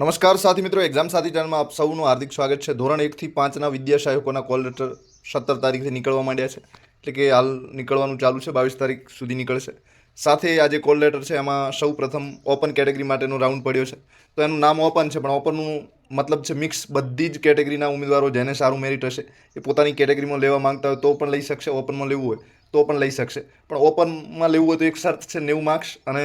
નમસ્કાર સાથી મિત્રો એક્ઝામ સાથી ચેનલમાં આપ સૌનું હાર્દિક સ્વાગત છે. ધોરણ એકથી પાંચના વિદ્યા સહાયકોના કોલ લેટર સત્તર તારીખથી નીકળવા માંડ્યા છે. એટલે કે હાલ નીકળવાનું ચાલુ છે, બાવીસ તારીખ સુધી નીકળશે. સાથે આ જે કોલ લેટર છે, એમાં સૌ પ્રથમ ઓપન કેટેગરી માટેનો રાઉન્ડ પડ્યો છે. તો એનું નામ ઓપન છે, પણ ઓપનનું મતલબ છે મિક્સ બધી જ કેટેગરીના ઉમેદવારો જેને સારું મેરિટ હશે, એ પોતાની કેટેગરીમાં લેવા માંગતા હોય તો પણ લઈ શકશે ઓપનમાં લેવું હોય તો પણ લઈ શકશે. પણ ઓપનમાં લેવું હોય તો એક શરત છે નેવું માર્ક્સ અને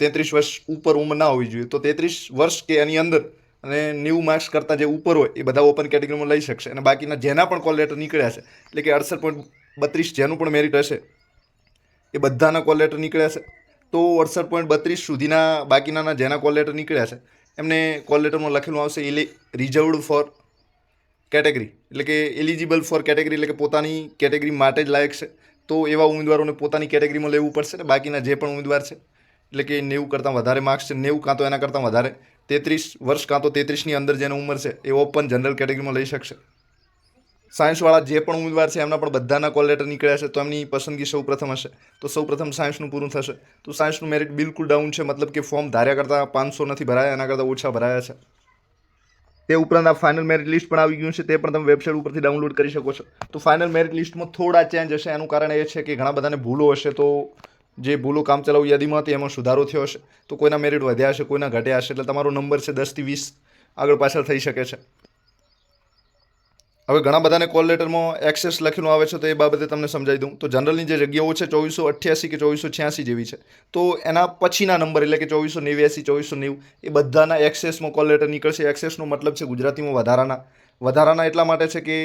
તેત્રીસ વર્ષ ઉપર ઉંમર ના હોવી જોઈએ. તો તેત્રીસ વર્ષ કે એની અંદર અને નેવું માર્ક્સ કરતાં જે ઉપર હોય, એ બધા ઓપન કેટેગરીમાં લઈ શકશે. અને બાકીના જેના પણ કોલ લેટર નીકળ્યા છે, એટલે કે અડસઠ પોઈન્ટ બત્રીસ જેનું પણ મેરિટ હશે, એ બધાના કોલ લેટર નીકળ્યા છે. તો અડસઠ પોઈન્ટ બત્રીસ સુધીના બાકીના જેના કોલ લેટર નીકળ્યા છે, એમને કોલ લેટરમાં લખેલું આવશે ઇલે રિઝર્વડ ફોર કેટેગરી એટલે કે એલિજિબલ ફોર કેટેગરી એટલે કે પોતાની કેટેગરી માટે જ લાયક છે. તો એવા ઉમેદવારોને પોતાની કેટેગરીમાં લેવું પડશે ને બાકીના જે પણ ઉમેદવાર છે એટલે કે નેવું કરતાં વધારે માર્ક્સ છે, નેવું કાં તો એના કરતાં વધારે. તેત્રીસ વર્ષ કાં તો તેત્રીસની અંદર જેની ઉંમર છે, એ ઓપન જનરલ કેટેગરીમાં લઈ શકશે. સાયન્સવાળા જે પણ ઉમેદવાર છે, એમના પણ બધાના કોલ લેટર નીકળ્યા છે, તો એમની પસંદગી સૌ પ્રથમ હશે. તો સૌ પ્રથમ સાયન્સનું પૂરું થશે. તો સાયન્સનું મેરિટ બિલકુલ ડાઉન છે, મતલબ કે ફોર્મ ધાર્યા કરતાં પાંચસો નથી ભરાયા, એના કરતાં ઓછા ભરાયા છે. તે ઉપરાંત આ ફાઇનલ મેરિટ લિસ્ટ પણ આવી ગયું છે, તે પણ તમે વેબસાઇટ ઉપરથી ડાઉનલોડ કરી શકો છો. તો ફાઇનલ મેરિટ લિસ્ટમાં થોડા ચેન્જ હશે, એનું કારણ એ છે કે ઘણા બધાને ભૂલો હશે, તો જે ભૂલો કામચલાઉ યાદીમાં હતી, એમાં સુધારો થયો હશે. તો કોઈના મેરિટ વધ્યા હશે, કોઈના ઘટ્યા હશે, એટલે તમારો નંબર છે દસથી વીસ આગળ પાછળ થઈ શકે છે. હવે ઘણા બધાને કોલ લેટરમાં એક્સેસ લખેલું આવે છે, તો એ બાબતે તમને સમજાવી દઉં. તો જનરલની જે જગ્યાઓ છે, ચોવીસો અઠ્યાસી કે ચોવીસો છ્યાસી જેવી છે. તો એના પછીના નંબર એટલે કે ચોવીસો નેવ્યાસી, ચોવીસો નેવું, એ બધાના એક્સેસમાં કોલ લેટર નીકળશે. એક્સેસનો મતલબ છે ગુજરાતીમાં વધારાના. વધારાના એટલા માટે છે કે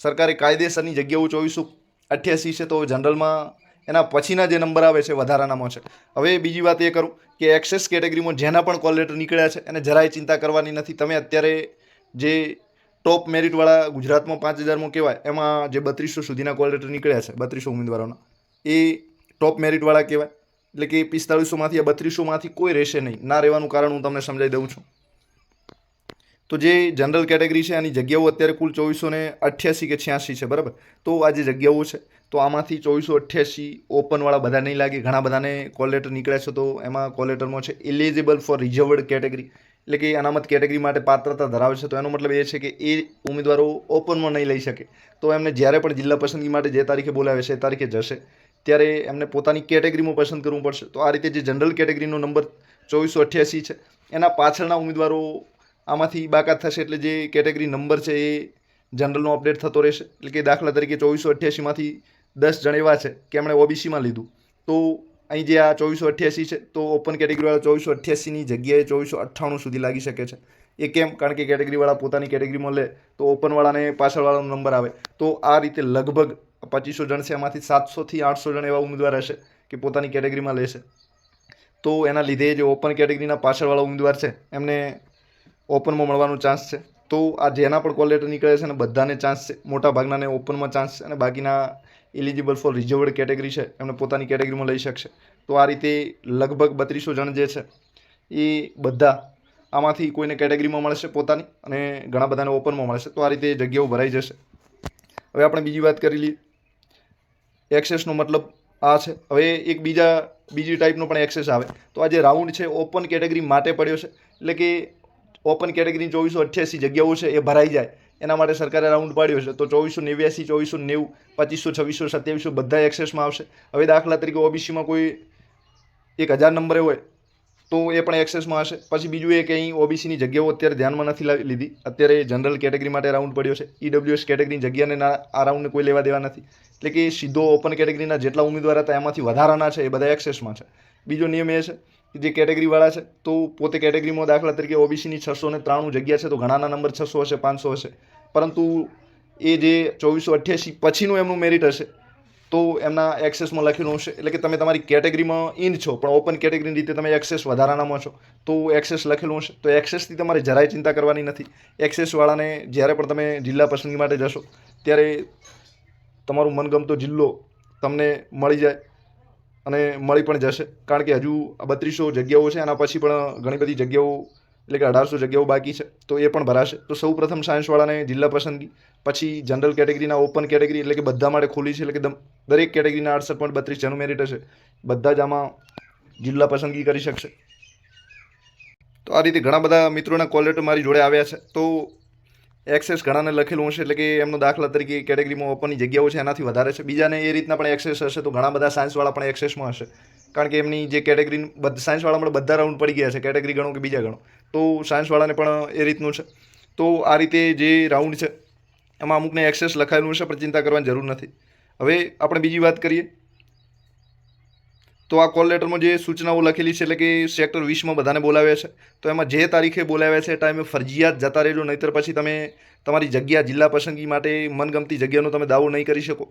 સરકારે કાયદેસરની જગ્યાઓ ચોવીસો અઠ્યાસી છે, તો જનરલમાં એના પછીના જે નંબર આવે છે વધારાનામાં છે. હવે બીજી વાત એ કરું કે એક્સેસ કેટેગરીમાં જેના પણ કોલ લેટર નીકળ્યા છે, એને જરાય ચિંતા કરવાની નથી. તમે અત્યારે જે ટોપ મેરિટવાળા ગુજરાતમાં પાંચ હજારમાં કહેવાય, એમાં જે બત્રીસો સુધીના કોલ લેટર નીકળ્યા છે, બત્રીસો ઉમેદવારોના, એ ટોપ મેરિટવાળા કહેવાય. એટલે કે પિસ્તાળીસોમાંથી આ બત્રીસોમાંથી કોઈ રહેશે નહીં. ના રહેવાનું કારણ હું તમને સમજાવી દઉં છું. તો જે જનરલ કેટેગરી છે, એની જગ્યાઓ અત્યારે કુલ ચોવીસો ને અઠ્યાસી કે છ્યાસી છે, બરાબર? તો આ જે જગ્યાઓ છે, તો આમાંથી ચોવીસો અઠ્યાસી ઓપનવાળા બધા નહીં લાગે. ઘણા બધાને કોલ લેટર નીકળ્યા છે, તો એમાં કોલ લેટરમાં છે એલિજિબલ ફોર રિઝર્વડ કેટેગરી એટલે કે અનામત કેટેગરી માટે પાત્રતા ધરાવે છે, તો એનો મતલબ એ છે કે એ ઉમેદવારો ઓપનમાં નહીં લઈ શકે. તો એમને જ્યારે પણ જિલ્લા પસંદગી માટે જે તારીખે બોલાવે છે, એ તારીખે જશે. ત્યારે એમને પોતાની કેટેગરીમાં પસંદ કરવું પડશે. તો આ રીતે જે જનરલ કેટેગરીનો નંબર ચોવીસો અઠ્યાસી છે, એના પાછળના ઉમેદવારો આમાંથી બાકાત થશે એટલે જે કેટેગરી નંબર છે એ જનરલનો અપડેટ થતો રહેશે. એટલે કે દાખલા તરીકે ચોવીસો અઠ્યાસીમાંથી દસ જણ એવા છે કે એમણે ઓબીસીમાં લીધું. તો અહીં જે આ ચોવીસો અઠ્યાસી છે, તો ઓપન કેટેગરીવાળા ચોવીસો અઠ્યાસીની જગ્યાએ ચોવીસો અઠ્ઠાણું સુધી લાગી શકે છે. એ કેમ? કારણ કે કેટેગરીવાળા પોતાની કેટેગરીમાં લે, તો ઓપનવાળાને પાછળવાળાનો નંબર આવે. તો આ રીતે લગભગ પચીસો જણ છે, એમાંથી સાતસોથી આઠસો જણ એવા ઉમેદવાર હશે કે પોતાની કેટેગરીમાં લેશે. તો એના લીધે જે ઓપન કેટેગરીના પાછળવાળા ઉમેદવાર છે, એમને ઓપનમાં મળવાનો ચાન્સ છે. તો આ જેના પણ કોલ લેટર નીકળે છે ને બધાને ચાન્સ છે. મોટા ભાગનાને ઓપનમાં ચાન્સ છે અને બાકીના એલિજિબલ ફોર રિઝર્વડ કેટેગરી છે. એમને પોતાની કેટેગરીમાં લઈ શકશે. તો આ રીતે લગભગ બત્રીસો જણ જે છે, એ બધા આમાંથી કોઈને કેટેગરીમાં મળશે પોતાની અને ઘણા બધાને ઓપનમાં મળશે. તો આ રીતે જગ્યાઓ ભરાઈ જશે. હવે આપણે બીજી વાત કરી લઈએ. એક્સેસનો મતલબ આ છે. હવે એક બીજા, બીજી ટાઈપનો પણ એક્સેસ આવે. તો આ જે રાઉન્ડ છે ઓપન કેટેગરી માટે પડ્યો છે. એટલે કે ઓપન કેટેગરી ચોવીસો અઠ્યાસી જગ્યાઓ છે, એ ભરાઈ જાય. એના માટે સરકારે રાઉન્ડ પાડ્યો છે. તો ચોવીસો નેવ્યાસી, ચોવીસો નેવું, પચીસો, છવ્વીસો, સત્યાવીસો બધા એક્સેસમાં આવશે. હવે દાખલા તરીકે ઓબીસીમાં કોઈ એક હજાર નંબરે હોય, તો એ પણ એક્સેસમાં હશે. પછી બીજું એ કે અહીં ઓબીસીની જગ્યાઓ અત્યારે ધ્યાનમાં નથી લીધી. અત્યારે જનરલ કેટેગરી માટે રાઉન્ડ પડ્યો છે. ઈડબ્લ્યુએસ કેટેગરીની જગ્યાને આ રાઉન્ડને કોઈ લેવા દેવા નથી. એટલે કે સીધો ઓપન કેટેગરીના જેટલા ઉમેદવાર હતા, એમાંથી વધારાના છે, એ બધા એક્સેસમાં છે. બીજો નિયમ એ છે જે કેટેગરીવાળા છે, તો પોતે કેટેગરીમાં દાખલા તરીકે ઓબીસીની છસો ને ત્રાણું જગ્યા છે, તો ઘણાના નંબર છસો હશે, પાંચસો હશે. પરંતુ એ જે ચોવીસો અઠ્યાસી પછીનું એમનું મેરિટ હશે, તો એમના એક્સેસમાં લખેલું હશે. એટલે કે તમે તમારી કેટેગરીમાં ઇન છો, પણ ઓપન કેટેગરીની રીતે તમે એક્સેસ વધારાનામાં છો, તો એક્સેસ લખેલું હશે. તો એક્સેસથી તમારે જરાય ચિંતા કરવાની નથી. એક્સેસવાળાને જ્યારે પણ તમે જિલ્લા પસંદગી માટે જશો, ત્યારે તમારું મનગમતો જિલ્લો તમને મળી જાય. અને મળી પણ જશે. કારણ કે હજુ બત્રીસો જગ્યાઓ છે, એના પછી પણ ઘણી બધી જગ્યાઓ, એટલે કે અઢારસો જગ્યાઓ બાકી છે, તો એ પણ ભરાશે. તો સૌ પ્રથમ સાયન્સવાળાને જિલ્લા પસંદગી, પછી જનરલ કેટેગરીના ઓપન કેટેગરી એટલે કે બધા માટે ખુલ્લી છે, એટલે કે દરેક કેટેગરીના અડસઠ પોઈન્ટ બત્રીસ જેનું મેરિટ હશે. બધા જ આમાં જિલ્લા પસંદગી કરી શકશે. તો આ રીતે ઘણા બધા મિત્રોના કોલ મારી જોડે આવ્યા છે. તો એક્સેસ ઘણાને લખેલું હશે એટલે કે એમનો દાખલા તરીકે કેટેગરીમાં ઓપનની જગ્યાઓ છે, એનાથી વધારે છે. બીજાને એ રીતના પણ એક્સેસ હશે તો ઘણા બધા સાયન્સવાળા પણ એક્સેસમાં હશે. કારણ કે એમની જે કેટેગરી સાયન્સવાળામાં બધા રાઉન્ડ પડી ગયા છે, કેટેગરી ગણો કે બીજા ગણો. તો સાયન્સવાળાને પણ એ રીતનું છે. તો આ રીતે જે રાઉન્ડ છે, એમાં અમુકને એક્સેસ લખાયેલું હશે પણ ચિંતા કરવાની જરૂર નથી. હવે આપણે બીજી વાત કરીએ. તો આ કોલ લેટરમાં જે સૂચનાઓ લખેલી છે એટલે કે સેક્ટર વીસમાં બધાને બોલાવ્યા છે, તો એમાં જે તારીખે બોલાવ્યા છે ટાઈમે ફરજિયાત જતા રહેજો, નહીતર પછી તમે તમારી જગ્યા જિલ્લા પસંદગી માટે મનગમતી જગ્યાનો તમે દાવો નહીં કરી શકો.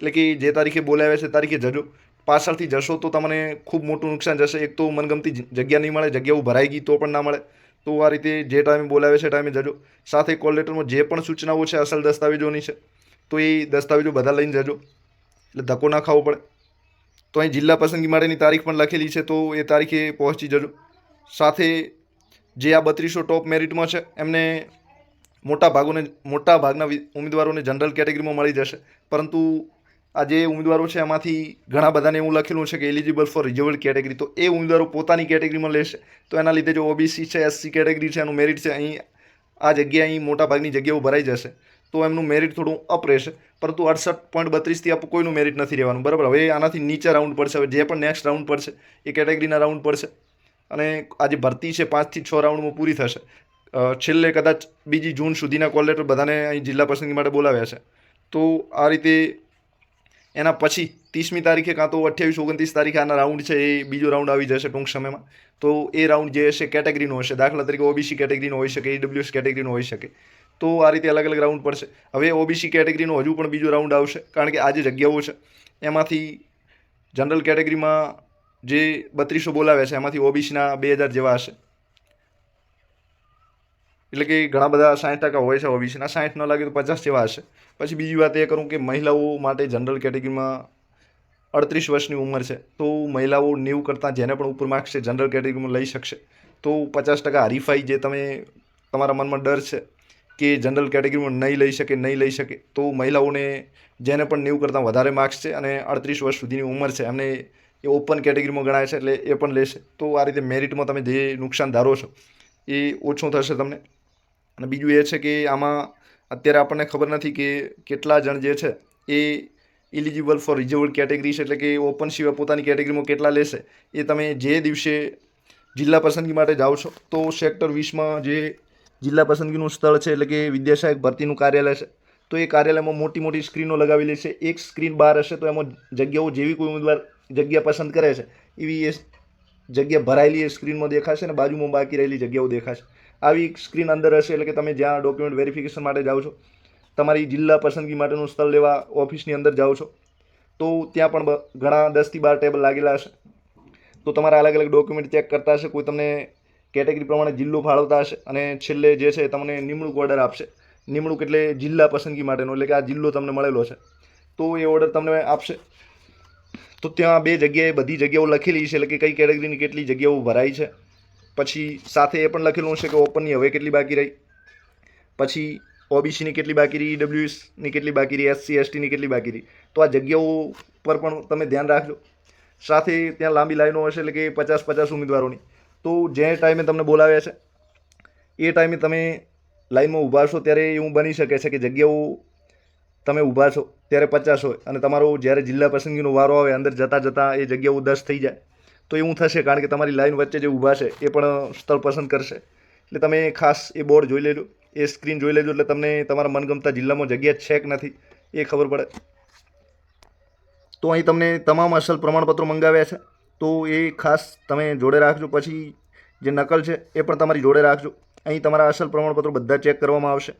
એટલે કે જે તારીખે બોલાવ્યા છે તારીખે જજો. પાછળથી જશો તો તમને ખૂબ મોટું નુકસાન જશે. એક તો મનગમતી જગ્યા નહીં મળે જગ્યાઓ ભરાઈ ગઈ તો પણ ના મળે. તો આ રીતે જે ટાઈમે બોલાવે છે ટાઈમે જજો. સાથે કોલ લેટરમાં જે પણ સૂચનાઓ છે, અસલ દસ્તાવેજોની છે, તો એ દસ્તાવેજો બધા લઈને જજો. એટલે ધક્કો ના ખાવો પડે. તો અહીં જિલ્લા પસંદગી માટેની તારીખ પણ લખેલી છે, તો એ તારીખે પહોંચી જજો. સાથે જે આ બત્રીસો ટોપ મેરિટમાં છે, એમને મોટા ભાગોને, મોટા ભાગના ઉમેદવારોને જનરલ કેટેગરીમાં મળી જશે. પરંતુ આ જે ઉમેદવારો છે, એમાંથી ઘણા બધાને એવું લખેલું છે કે એલિજિબલ ફોર રિઝર્વડ કેટેગરી તો એ ઉમેદવારો પોતાની કેટેગરીમાં લેશે. તો એના લીધે જો ઓબીસી છે એસસી કેટેગરી છે, એનું મેરિટ છે, અહીં આ જગ્યાએ અહીં મોટા ભાગની જગ્યાઓ ભરાઈ જશે. તો એમનું મેરિટ થોડું અપ રહેશે. પરંતુ અડસઠ પોઈન્ટ બત્રીસથી અપ કોઈનું મેરિટ નથી રહેવાનું. બરાબર? હવે આનાથી નીચે રાઉન્ડ પડશે. હવે જે પણ નેક્સ્ટ રાઉન્ડ પડશે, એ કેટેગરીના રાઉન્ડ પડશે. અને આ જે ભરતી છે પાંચથી છ રાઉન્ડમાં પૂરી થશે. છેલ્લે કદાચ બીજી જૂન સુધીના કોલ લેટર બધાને અહીં જિલ્લા પસંદગી માટે બોલાવ્યા છે. તો આ રીતે એના પછી ત્રીસમી તારીખે કાં તો અઠ્યાવીસ, ઓગણત્રીસ તારીખે આના રાઉન્ડ છે, એ બીજો રાઉન્ડ આવી જશે ટૂંક સમયમાં. તો એ રાઉન્ડ જે હશે કેટેગરીનો હશે. દાખલા તરીકે ઓબીસી કેટેગરીનો હોઈ શકે ઈડબ્લ્યુએસ કેટેગરીનો હોઈ શકે. તો આ રીતે અલગ અલગ રાઉન્ડ પડશે. હવે ઓબીસી કેટેગરીનો હજુ પણ બીજો રાઉન્ડ આવશે, કારણ કે આ જે જગ્યાઓ છે, એમાંથી જનરલ કેટેગરીમાં જે બત્રીસો બોલાવ્યા છે, એમાંથી ઓબીસીના બે હજાર જેવા હશે. એટલે કે ઘણા બધા સાઠ ટકા હોય છે ઓબીસીના સાઠ ન લાગે તો પચાસ જેવા હશે. પછી બીજી વાત એ કરું કે મહિલાઓ માટે જનરલ કેટેગરીમાં અડત્રીસ વર્ષની ઉંમર છે, તો મહિલાઓ નેવું કરતાં જેને પણ ઉપર માર્ક્સ છે જનરલ કેટેગરીમાં લઈ શકશે. તો પચાસ ટકા હરીફાઈ જે તમે, તમારા મનમાં ડર છે કે જનરલ કેટેગરીમાં નહીં લઈ શકે, નહીં લઈ શકે, તો મહિલાઓને જેને પણ નેવું કરતાં વધારે માર્ક્સ છે અને અડત્રીસ વર્ષ સુધીની ઉંમર છે, એમને એ ઓપન કેટેગરીમાં ગણાય છે એટલે એ પણ લેશે. તો આ રીતે મેરિટમાં તમે જે નુકસાન ધારો છો, એ ઓછું થશે તમને. અને બીજું એ છે કે આમાં અત્યારે આપણને ખબર નથી કે કેટલા જણ જે છે, એ ઇલિજિબલ ફોર રિઝર્વડ કેટેગરી છે એટલે કે ઓપન સિવાય પોતાની કેટેગરીમાં કેટલા લેશે, એ તમે જે દિવસે જિલ્લા પસંદગી માટે જાઓ છો, તો સેક્ટર વીસમાં જે જિલ્લા પસંદગીનું સ્થળ છે એટલે કે વિદ્યાસહાયક ભરતીનું કાર્યાલય છે. તો એ કાર્યાલયમાં મોટી મોટી સ્ક્રીનો લગાવેલી છે. એક સ્ક્રીન બહાર હશે તો એમાં જગ્યાઓ જેવી કોઈ ઉમેદવાર જગ્યા પસંદ કરે છે, એવી એ જગ્યા ભરાયેલી એ સ્ક્રીનમાં દેખાશે અને બાજુમાં બાકી રહેલી જગ્યાઓ દેખાશે. આવી સ્ક્રીન અંદર હશે એટલે કે તમે જ્યાં ડોક્યુમેન્ટ વેરિફિકેશન માટે જાઓ છો, તમારી જિલ્લા પસંદગી માટેનું સ્થળ લેવા ઓફિસની અંદર જાઓ છો, તો ત્યાં પણ ઘણા દસથી બાર ટેબલ લાગેલા હશે. તો તમારા અલગ અલગ ડોક્યુમેન્ટ ચેક કરતા હશે, કોઈ તમને કેટેગરી પ્રમાણે જિલ્લો ફાળવતા હશે અને છેલ્લે જે છે તમને નિમણૂક ઓર્ડર આપશે. નિમણૂક એટલે જિલ્લા પસંદગી માટેનો, એટલે કે આ જિલ્લો તમને મળેલો છે. તો એ ઓર્ડર તમને આપશે. તો ત્યાં બે જગ્યાએ બધી જગ્યાઓ લખેલી છે, એટલે કે કઈ કેટેગરીની કેટલી જગ્યાઓ ભરાઈ છે. પછી સાથે એ પણ લખેલું છે કે ઓપનની હવે કેટલી બાકી રહી. પછી ઓબીસીની કેટલી બાકી રહી ઈડબ્લ્યુએસની કેટલી બાકી રહી એસસી એસટીની કેટલી બાકી રહી. તો આ જગ્યાઓ પર પણ તમે ધ્યાન રાખજો. સાથે ત્યાં લાંબી લાઈનો હશે, એટલે કે પચાસ પચાસ ઉમેદવારોની. તો જે ટાઈમે તમને બોલાવ્યા છે, એ ટાઈમે તમે લાઈનમાં ઊભા છો ત્યારે એવું બની શકે છે કે જગ્યાઓ તમે ઊભા છો ત્યારે પચાસ હોય અને તમારો જ્યારે જિલ્લા પસંદગીનો વારો આવે, અંદર જતાં જતાં એ જગ્યાઓ દસ થઈ જાય, તો એવું થશે કારણ કે તમારી લાઈન વચ્ચે જે ઊભા છે એ પણ સ્થળ પસંદ કરશે. એટલે તમે ખાસ એ બોર્ડ જોઈ લેજો, એ સ્ક્રીન જોઈ લેજો એટલે તમને તમારા મનગમતા જિલ્લામાં જગ્યા છે કે નથી એ ખબર પડે. તો અહીં તમને તમામ અસલ પ્રમાણપત્રો મંગાવ્યા છે. તો એ ખાસ તમે જોડે રાખજો. પછી જે નકલ છે, એ પણ તમારી જોડે રાખજો. અહીં તમારા અસલ પ્રમાણપત્રો બધા ચેક કરવામાં આવશે.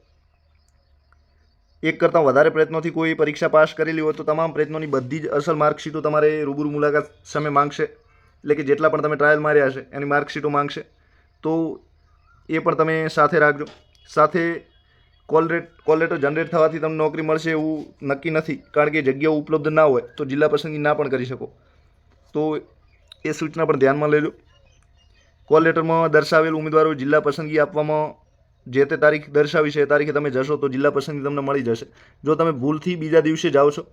એક કરતાં વધારે પ્રયત્નોથી કોઈ પરીક્ષા પાસ કરેલી હોય તો તમામ પ્રયત્નોની બધી જ અસલ માર્કશીટો તમારે રૂબરૂ મુલાકાત સામે માંગશે. એટલે કે જેટલા પણ તમે ટ્રાયલ માર્યા છે, એની માર્કશીટો માંગશે. તો એ પણ તમે સાથે રાખજો. સાથે call rate call letter generate થવાથી તમને નોકરી મળશે એવું નક્કી નથી. કારણ કે જગ્યાઓ ઉપલબ્ધ ના હોય તો જિલ્લા પસંદગી ના પણ કરી શકો. તો એ સૂચના પણ ધ્યાનમાં લેજો. કોલ લેટરમાં દર્શાવેલ ઉમેદવારો જિલ્લા પસંદગી આપવામાં જે તે તારીખ દર્શાવી છે એ તારીખે તમે જશો તો જિલ્લા પસંદગી તમને મળી જશે. જો તમે ભૂલથી બીજા દિવસે જાઓ છો,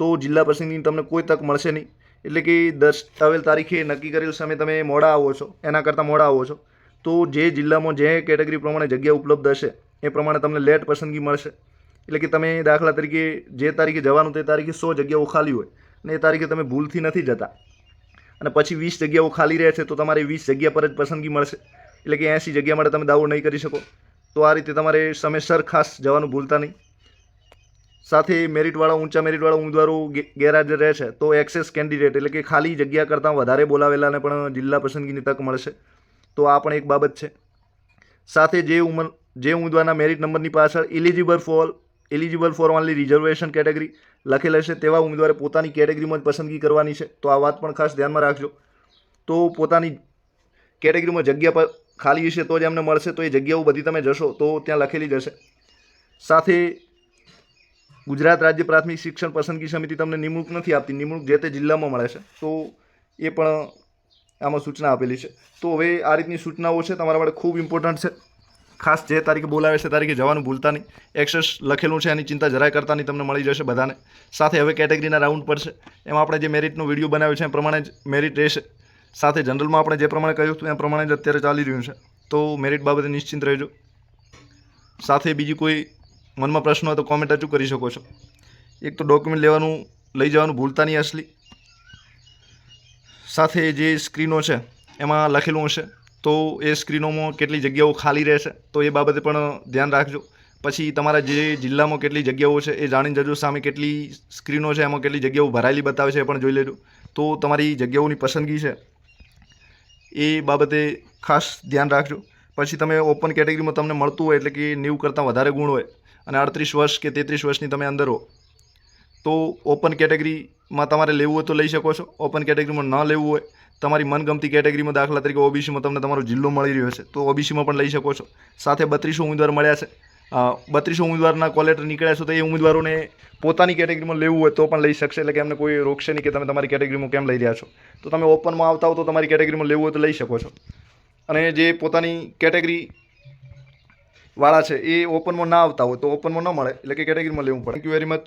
તો જિલ્લા પસંદગીની તમને કોઈ તક મળશે નહીં. એટલે કે દર્શાવેલ તારીખે નક્કી કરેલ સમય તમે મોડા આવો છો, એના કરતાં મોડા આવો છો, તો જે જિલ્લામાં જે કેટેગરી પ્રમાણે જગ્યા ઉપલબ્ધ હશે, એ પ્રમાણે તમને લેટ પસંદગી મળશે. એટલે કે તમે દાખલા તરીકે જે તારીખે જવાનું તે તારીખે સો જગ્યાઓ ખાલી હોય અને એ તારીખે તમે ભૂલથી નથી જતા. અને પછી વીસ જગ્યાઓ ખાલી રહે છે તો તમારે વીસ જગ્યા પર જ પસંદગી મળશે. એટલે કે એંસી જગ્યા માટે તમે દાવો નહીં કરી શકો. તો આ રીતે તમારે સમયસર ખાસ જવાનું ભૂલતા નહીં. સાથે મેરિટવાળા, ઊંચા મેરિટવાળા ઉમેદવારો ગેરહાજર રહે છે, તો એક્સેસ કેન્ડિડેટ એટલે કે ખાલી જગ્યા કરતાં વધારે બોલાવેલાને પણ જિલ્લા પસંદગીની તક મળશે. તો આ પણ એક બાબત છે. સાથે જે ઉંમર જે ઉમેદવારના મેરિટ નંબરની પાછળ eligible for eligible for only reservation category લખેલ હશે તેવા ઉમેદવારે પોતાની કેટેગરીમાં જ પસંદગી કરવાની છે. તો આ વાત પણ ખાસ ધ્યાનમાં રાખજો. તો પોતાની કેટેગરીમાં જગ્યા પર ખાલી હશે તો જ એમને મળશે, તો એ જગ્યાઓ બધી તમે જશો તો ત્યાં લખેલી જ હશે. સાથે ગુજરાત રાજ્ય પ્રાથમિક શિક્ષણ પસંદગી સમિતિ તમને નિમણૂક નથી આપતી, નિમણૂક જે તે જિલ્લામાં મળે છે. તો એ પણ આમાં સૂચના આપેલી છે. તો હવે આ રીતની સૂચનાઓ છે, તમારા માટે ખૂબ ઇમ્પોર્ટન્ટ છે. ખાસ જે તારીખે બોલાવે છે તારીખે જવાનું ભૂલતા નહીં. એક્સેસ લખેલું છે, એની ચિંતા જરાય કરતા નહીં, તમને મળી જશે બધાને. સાથે હવે કેટેગરીના રાઉન્ડ પડશે એમાં આપણે જે મેરિટનો વીડિયો બનાવ્યો છે, એ પ્રમાણે જ મેરિટ રહેશે. સાથે જનરલમાં આપણે જે પ્રમાણે કહ્યું હતું, એ પ્રમાણે જ અત્યારે ચાલી રહ્યું છે. તો મેરિટ બાબતે નિશ્ચિંત રહેજો. સાથે બીજી કોઈ મનમાં પ્રશ્ન હોય તો કોમેન્ટ હજુ કરી શકો છો. એક તો ડોક્યુમેન્ટ લેવાનું, લઈ જવાનું ભૂલતા નહીં, અસલી. સાથે જે સ્ક્રીનો છે, એમાં લખેલું હશે. તો એ સ્ક્રીનોમાં કેટલી જગ્યાઓ ખાલી રહેશે તો એ બાબતે પણ ધ્યાન રાખજો. પછી તમારા જે જિલ્લામાં કેટલી જગ્યાઓ છે એ જાણીને જજો સામે કેટલી સ્ક્રીનો છે, એમાં કેટલી જગ્યાઓ ભરાયેલી બતાવે છે એ પણ જોઈ લેજો. તો તમારી જગ્યાઓની પસંદગી છે એ બાબતે ખાસ ધ્યાન રાખજો. પછી તમે ઓપન કેટેગરીમાં તમને મળતું હોય એટલે કે નેવું કરતાં વધારે ગુણ હોય અને અડત્રીસ વર્ષ કે તેત્રીસ વર્ષની તમે અંદર હો, તો ઓપન કેટેગરીમાં તમારે લેવું હોય તો લઈ શકો છો. ઓપન કેટેગરીમાં ન લેવું હોય તમારી મનગમતી કેટેગરીમાં દાખલા તરીકે ઓબીસીમાં તમને તમારો જિલ્લો મળી રહ્યો છે તો ઓબીસીમાં પણ લઈ શકો છો. સાથે બત્રીસો ઉમેદવાર મળ્યા છે. બત્રીસો ઉમેદવારના કોલેટર નીકળ્યા છે તો એ ઉમેદવારોને પોતાની કેટેગરીમાં લેવું હોય તો પણ લઈ શકશે. એટલે કે એમને કોઈ રોકશે નહીં કે તમે તમારી કેટેગરીમાં કેમ લઈ રહ્યા છો. તો તમે ઓપનમાં આવતા હો તો તમારી કેટેગરીમાં લેવું હોય તો લઈ શકો છો. અને જે પોતાની કેટેગરી વાળા છે એ ઓપનમાં ના આવતા હોય તો ઓપનમાં ન મળે. એટલે કે કેટેગરીમાં લેવું પડે. Thank you very much